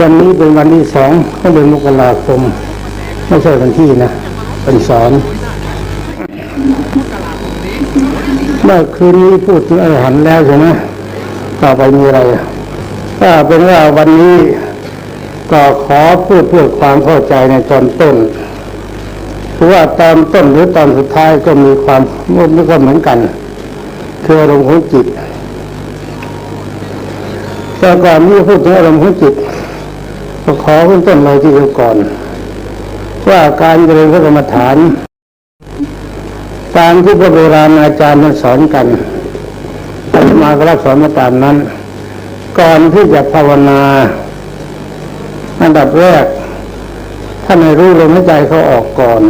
วันนี้เป็นวันที่สองของเดือนมกราคม ไม่ใช่วันที่นะเป็นสอนเมื่อคืนนี้พูดถึงอรหันต์แล้วใช่ไหมต่อไปมีอะไรถ้าเป็นว่าวันนี้ก็ขอพูดเพื่อความเข้าใจในตอนต้นเพราะว่าตอนต้นหรือตอนสุดท้ายก็มีความมันก็เหมือนกันคืออารมณ์ของจิตแต่ก่อนที่พูดถึงอารมณ์ของจิต ก็ขอขึ้นต้นเลยที่เดียวก่อน ว่าการเจริญพระกรรมฐาน ตามที่พระโบราณอาจารย์ท่านสอนกันอาตมาก็รับสอนมาตามนั้น ก่อนที่จะภาวนาอันดับแรกท่านให้รู้ลมหายใจเขาออกก่อน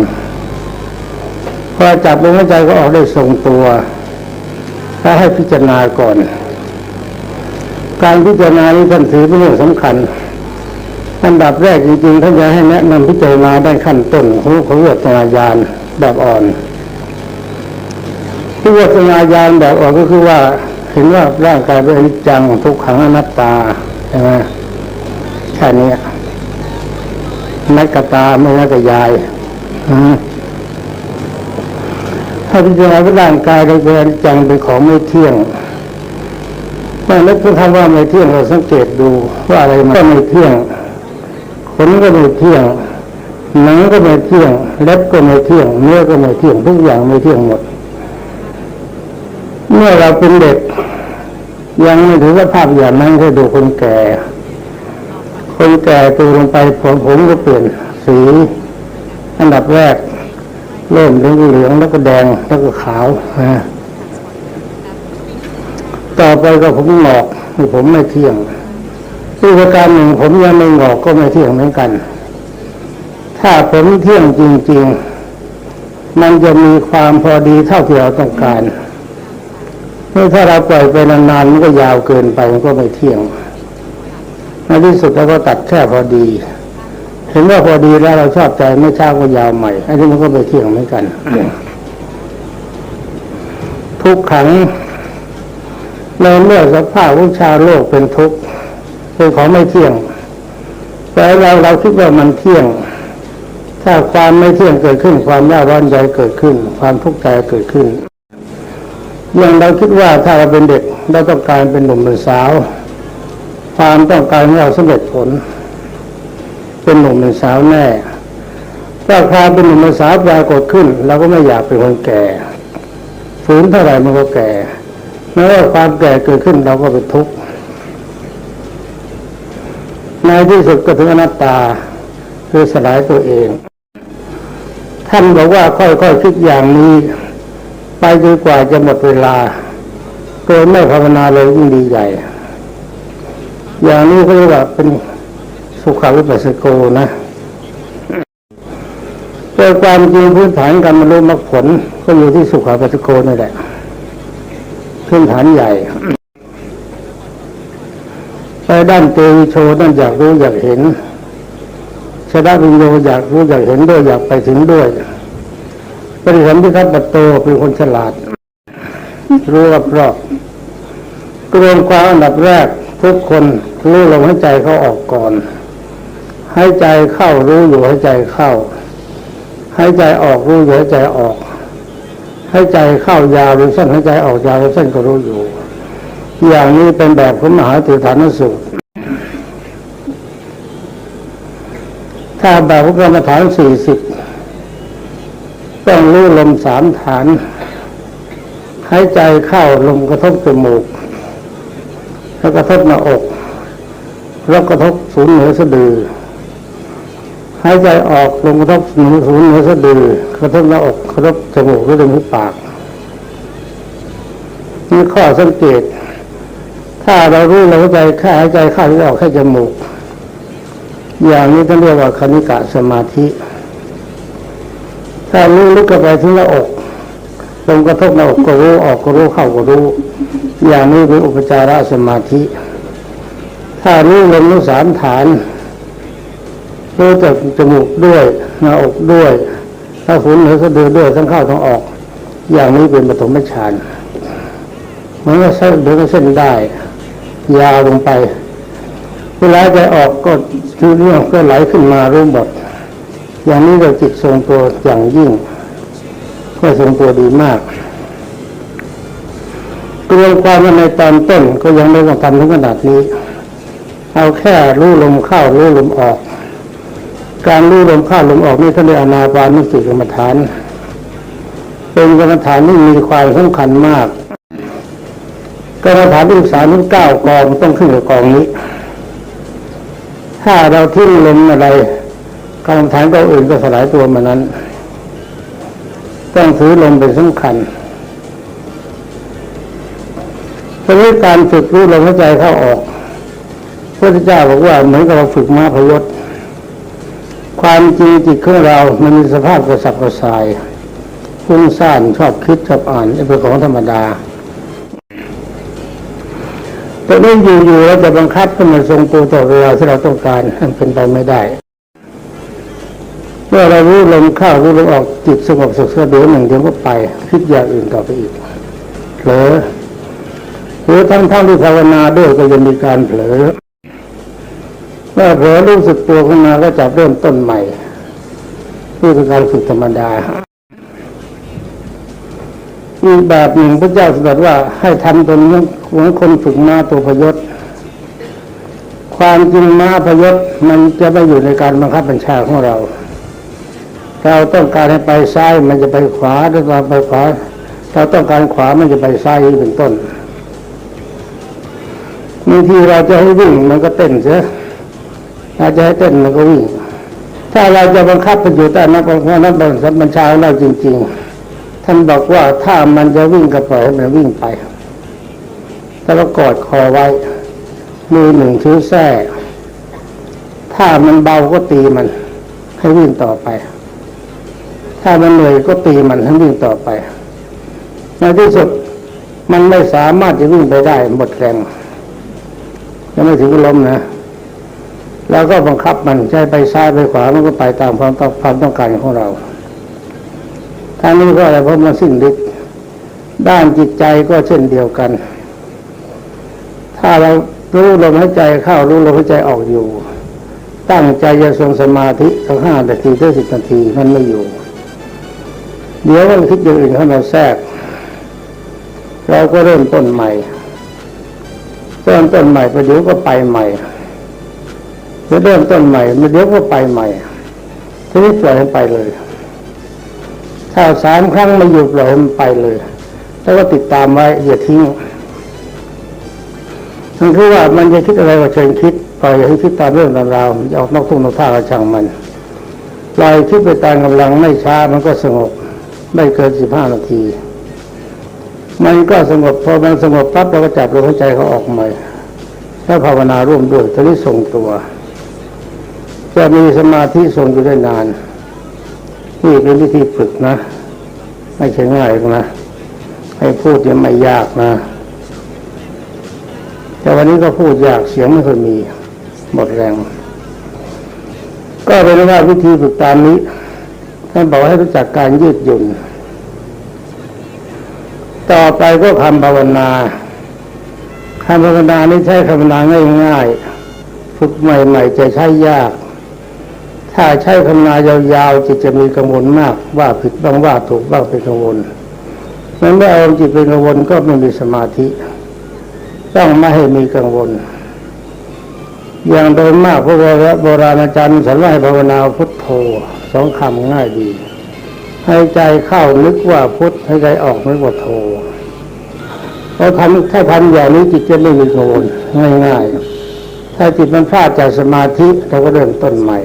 พอจับลมหายใจก็ออกได้ทรงตัวถ้าให้พิจารณาก่อน การพิจารณานี้ท่านถือเป็นเรื่องสำคัญ อันดับแรกจริงๆท่านจะให้แนะนำพิจารณาด้ขั้นต้นของของวิปัสสนาญาณแบบอ่อนที่วิปัสสนาญาณแบบอ่อนก็คือว่าเห็นว่าร่างกายเป็นอนิจจังทุกขังอนัตตาใช่ไหมแค่นี้นักกตาไม่นักยายถ้าพิจารณาว่าร่างกายเราเป็นจังเป็นของไม่เที่ยงเมื่อนึกถึงคำว่าไม่เที่ยงเราสังเกตดูว่าอะไรมันก็ไม่เที่ยง ขนก็ไม่เที่ยงหนังก็ไม่เที่ยงเล็บก็ไม่เที่ยงเนื้อก็ไม่เที่ยงทุกอย่างไม่เที่ยงหมด เมื่อเราเป็นเด็ก ยังไม่ถึงสภาพอย่างนั้นให้ดูคนแก่ คนแก่ตัวลงไปผมผมก็เปลี่ยนสีอันดับแรกเริ่มเหลืองเหลืองแล้วก็แดงแล้วก็ขาวนะต่อไปก็ผมหงอกผมไม่เที่ยง อีกประการหนึ่งผมยังไม่งอกก็ไม่เที่ยงเหมือนกัน ถ้าผมเที่ยงจริง ๆ มันจะมีความพอดีเท่าที่เราต้องการเมื่อถ้าเราปล่อยไปนานๆมันก็ยาวเกินไปมันก็ไม่เที่ยงในที่สุดเราก็ตัดแค่พอดี เห็นว่าพอดีแล้วเราชอบใจไม่ช้าก็ยาวใหม่อันนี้มันก็ไม่เที่ยงเหมือนกันทุกขังในเมื่อสภาพวิชาโลกเป็นทุกข์ เป็นของไม่เที่ยง แต่เราเราคิดว่ามันเที่ยง ถ้าความไม่เที่ยงเกิดขึ้น ความยากร้อนใจเกิดขึ้น ความทุกข์ใจเกิดขึ้น อย่างเราคิดว่าถ้าเราเป็นเด็กเราต้องการเป็นหนุ่มเป็นสาว ความต้องการของเราสำเร็จผล เป็นหนุ่มเป็นสาวแน่ถ้าความเป็นหนุ่มเป็นสาวปรากฏขึ้นเราก็ไม่อยากเป็นคนแก่ฝืนเท่าไหร่มันก็แก่แม้ว่าความแก่เกิดขึ้นเราก็เป็นทุกข์ ในที่สุดก็ถึงอนัตตาคือสลายตัวเอง ท่านบอกว่าค่อยๆคิดอย่างนี้ ไปจนกว่าจะหมดเวลา โดยไม่ภาวนาเลยยิ่งดีใหญ่ อย่างนี้เขาเรียกว่าเป็นสุขาวิปัสสโกนะโดยความจริงพื้นฐานการบรรลุมรรคผลก็อยู่ที่สุขาวิปัสสโกนี่แหละพื้นฐานใหญ่ ปด้านเตวิโชด้านอยากรู้อยากเห็นชนะวิญโยอยากรู้อยากเห็นด้วยอยากไปถึงด้วยปริสัมพิทับปโตเป็นคนฉลาด รู้รอบรอบรวมความอันดับแรก ทุกคนรู้ลมหายใจเขาออกก่อนหายใจเข้ารู้อยู่หายใจเข้าหายใจออกรู้อยู่หายใจออกหายใจเข้ายาวหรือสั้นหายใจออกยาวหรือสั้นก็รู้อยู่ อย่างนี้เป็นแบบของมหาติฐานสูตร ถ้าแบบของกรรมฐานสี่สิบต้องรู้ลมสามฐานหายใจเข้าลมกระทบจมูก แล้วกระทบหน้าอก แล้วกระทบศูนย์เหนือสะดือหายใจออกลมกระทบศูนย์เหนือสะดือกระทบหน้าอกกระทบจมูกหรือตรงที่ปากนี่ข้อสังเกต ถ้าเรารู้เราใจแค่หายใจเข้าหรือออกแค่จมูก อย่างนี้ต้องเรียกว่าคณิกะสมาธิ ถ้ารู้ลึกเข้าไปที่หน้าอกลมกระทบหน้าอกก็รู้ออกก็รู้เข้าก็รู้ อย่างนี้เป็นอุปจารสมาธิ ถ้ารู้ลมรู้สามฐานรู้จากจมูกด้วยหน้าอกด้วย ถ้าฝุ่นหนือสะดือด้วยทั้งเข้าทั้งออก อย่างนี้เป็นปฐมฌานเหมันก็เส้นเดินเส้นได้ ยาวลงไป เวลาใจออกก็คือเรื่องก็ไหลขึ้นมารู้หมดอย่างนี้เราจิตทรงตัวอย่างยิ่ง ก็ทรงตัวดีมากกรวมความว่าในตอนต้นก็ยังไม่ต้องทำถึงขนาดนี้ เอาแค่รู้ลมเข้ารู้ลมออก การรู้ลมเข้าลมออกนี่ท่านเรียกอนาปานุสติกรรมฐาน เป็นกรรมฐานที่มีความสำคัญมาก กรรมฐานที่สามที่เก้ากองต้องขึ้นกับกองนี้ ถ้าเราทิ้งลมอะไรกรรมฐานก็อื่นก็สลายตัวมานั้น ต้องถือลมเป็นสำคัญเพราะการฝึกรู้ลมหายใจเข้าออกพระพุทธเจ้าบอกว่าเหมือนกับเราฝึกม้าพยศความจริงจิตของเรา มันมีสภาพกระสับกระส่ายฟุ้งซ่านชอบคิดชอบอ่านเป็นของธรรมดา แต่ไม่อยู่ๆเราจะบังคับให้มันทรงตัวต่อเวลาที่เราต้องการมันเป็นไปไม่ได้เมื่อเรารู้ลมเข้ารู้ลมออกจิตสงบสุขเดี๋ยวหนึ่งเดี๋ยวก็ไปคิดอย่างอื่นต่อไปอีกเผลอหรือทั้งทั้งที่ภาวนาด้วยก็ยังมีการเผลอเมื่อเผลอรู้สึกตัวขึ้นมาก็จะเริ่มต้นใหม่นี่คือการฝึกธรรมดา อีกแบบหนึ่งพระเจ้าตรัสว่าให้ทำตนเหมือนคนฝึกม้าตัวพยศ ความจริงม้าพยศมันจะไม่อยู่ในการบังคับบัญชาของเรา เราต้องการให้ไปซ้ายมันจะไปขวาถ้าเราไปขวาเราต้องการขวามันจะไปซ้ายเป็นต้นบางทีเราจะให้วิ่งมันก็เต้นเสียเราจะให้เต้นมันก็วิ่ง ถ้าเราจะบังคับมันอยู่ใต้นักบังคับนักบัญชาของเราจริง ๆ ท่านบอกว่าถ้ามันจะวิ่งก็ปล่อยมันวิ่งไปถ้าเรากอดคอไว้ มือหนึ่งถือแส้ถ้ามันเบาก็ตีมัน ให้วิ่งต่อไป ถ้ามันเหนื่อยก็ตีมันให้วิ่งต่อไป ในที่สุดมันไม่สามารถจะวิ่งไปได้หมดแรงยังไม่ถึงล้มนะเราก็บังคับมันใช้ไปซ้ายไปขวามันก็ไปตามความต้องความต้องการของเรา ทางนี้ก็อะไรเพราะมันสิ้นฤทธิ์ด้านจิตใจก็เช่นเดียวกัน ถ้าเรารู้ลมหายใจเข้ารู้ลมหายใจออกอยู่ ตั้งใจจะทรงสมาธิสักห้านาทีถึงสิบนาทีมันไม่อยู่ เดี๋ยวมันคิดอย่างอื่นเข้ามาแทรก เราก็เริ่มต้นใหม่เริ่มต้นใหม่ไปเดี๋ยวก็ไปใหม่จะเริ่มต้นใหม่เดี๋ยวก็ไปใหม่ทีนี้ปล่อยมันไปเลย ถ้าสามครั้งไม่อยู่ปล่อยมันไปเลยแล้วก็ติดตามไว้อย่าทิ้งมันคือว่ามันจะคิดอะไรก็เชิญคิดปล่อยให้คิดตามเรื่องราวออกนอกทุ่งนอกท่าก็ช่างมันปล่อยคิดไปตามกำลังไม่ช้ามันก็สงบ ไม่เกินสิบห้านาที มันก็สงบพอมันสงบปั๊บเราก็จับลมหายใจเขาออกใหม่ถ้าภาวนาร่วมด้วยทีนี้ทรงตัว จะมีสมาธิทรงอยู่ได้นาน นี่เป็นวิธีฝึกนะ ไม่ใช่ง่ายนะให้พูดยังไม่ยากนะ แต่วันนี้ก็พูดยากเสียงไม่เคยมีหมดแรง ก็เป็นว่าวิธีฝึกตามนี้ท่านบอกให้รู้จักการยืดหยุ่น ต่อไปก็คำภาวนาคำภาวนานี้ใช้คำภาวนาง่ายๆฝึกใหม่ๆจะใช้ยาก ถ้าใช้คำภาวนายาวๆจิตจะมีกังวลมากว่าผิดบ้างว่าถูกบ้างเป็นกังวลมันไม่เอาจิตเป็นกังวลก็ไม่มีสมาธิ ต้องไม่ให้มีกังวล อย่างโดยมากพระโบราณอาจารย์สอนว่าให้ภาวนาพุทโธสองคำง่ายดี ให้ใจเข้านึกว่าพุทให้ใจออกนึกว่าโธเราทำถ้าทำอย่างนี้จิตจะไม่มีกังวลง่ายๆ ถ้าจิตมันพลาดจากสมาธิเราก็เริ่มต้นใหม่